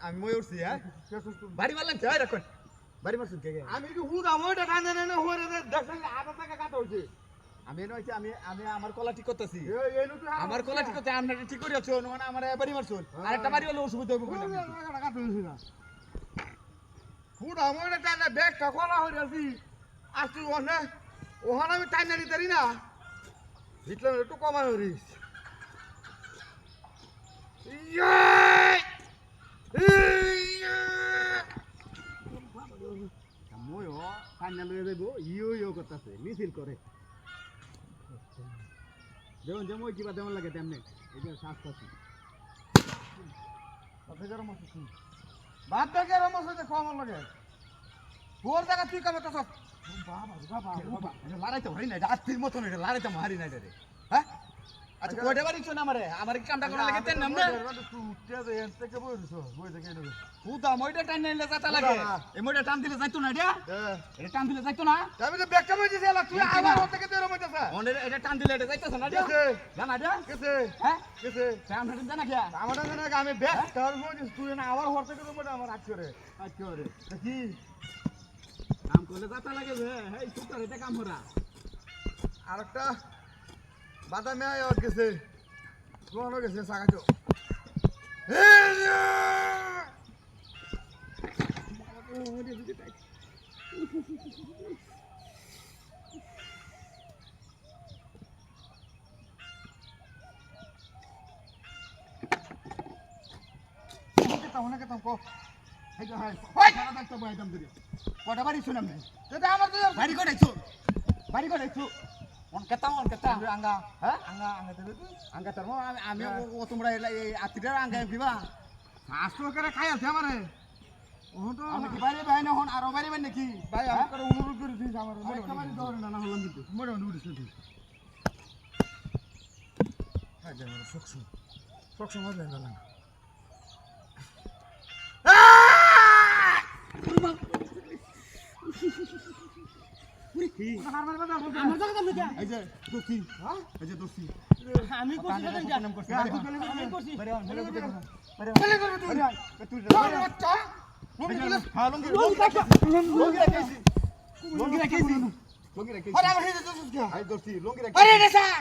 আমি- মই উঠছি হ্যাঁ বাড়ি মারলাম কে রাখুন বাড়ি মারছুন কে কে? আমি কি হুদা মইটা টানে টানে হরে রে দেখেন আধা টাকা কাটা হইছে আমি হইছে আমি আমি আমার কলা ঠিক করতেছি আমার কলা ঠিক করতে আপনারা ঠিক করে আছো মানে আমার বাড়ি মারছুন আর একটা বাড়ি হলে অসুবিধা হবে না হুদা ব্যাগ টাকা হরে আছি আসছি ওখানে ওখানে আমি টাইনা দিতে পারি না ভিতরে একটু কমাই হরিস ইয়ে ইয়ে ময়ও ফাইনাল লয়ে যাইব ইও ইও করতেছে মিছিল করে যেমন যেমন কিবা তেমন লাগে তেমনি। এই যে শ্বাস পাচ্ছি বাদ দেখে রমস খোৱা মন লাগে। তোর জায়গা তুই কামে তো লড়াইতে হরি নাই, রাত্রির মতন এটা লড়াইতে মারি নাই রে। আচ্ছা কয়টা বাড়ি চোন আমারে আমার কি কামটা করা লাগে তেন নামনে পুতা মইটা টাইন নাইলে যাতা লাগে। এই মইটা টান দিলে যাইতো না এটা? এটা টান দিলে যাইতো না? আমি তো এলা তুই আমার না। থেকে তোর অনে এটা টান দিলে এটা না এটা? জানা এটা? কেসে হ্যাঁ? কেসে টান জানা কিয়া আমার না আমি ব্যাগ তোর তুই না আমার হাত থেকে তোর মইটা আমার করে আচ্ছা রে। দেখি কাম করলে যাতা লাগে রে হেই সুতার এটা কাম হরা আরেকটা। বাদামে আর গেছে কোন গেছে দিরে কটা বাড়ি শুনাম নাই বাড়ি কটাইছো বাড়ি কটাইছো অন কেতা অন কেতা আঙ্গা হ্যাঁ আঙ্গা আঙ্গা দেবে আঙ্গা তার আমি ও তোমরা এই আতিটার আঙ্গা কিবা শাস্ত্র করে খাই আছে আমারে ওহন তো আমি কি বাইরে বাইরে হন আরও বাইরে বাইরে নাকি ভাই আমি করে অনুরোধ করে দিস আমার না না হলাম কিন্তু হ্যাঁ সকসম সকসম না না আমার জায়গা তুমি কে এই যে দোস্তি হ্যাঁ এই যে দোস্তি আমি করছি না এটা নাম করছি। আমি করছি বাইরে হন বাইরে বলে বাইরে তুই তুই বাচ্চা লুঙ্গি দিলে হ্যাঁ লঙ্গি লঙ্গি রাখিছি। লঙ্গি রাখিস লঙ্গি রাখিছি। আরে আমার হেজে কি আই দোস্তি লঙ্গি রাখিস আরে রে স্যার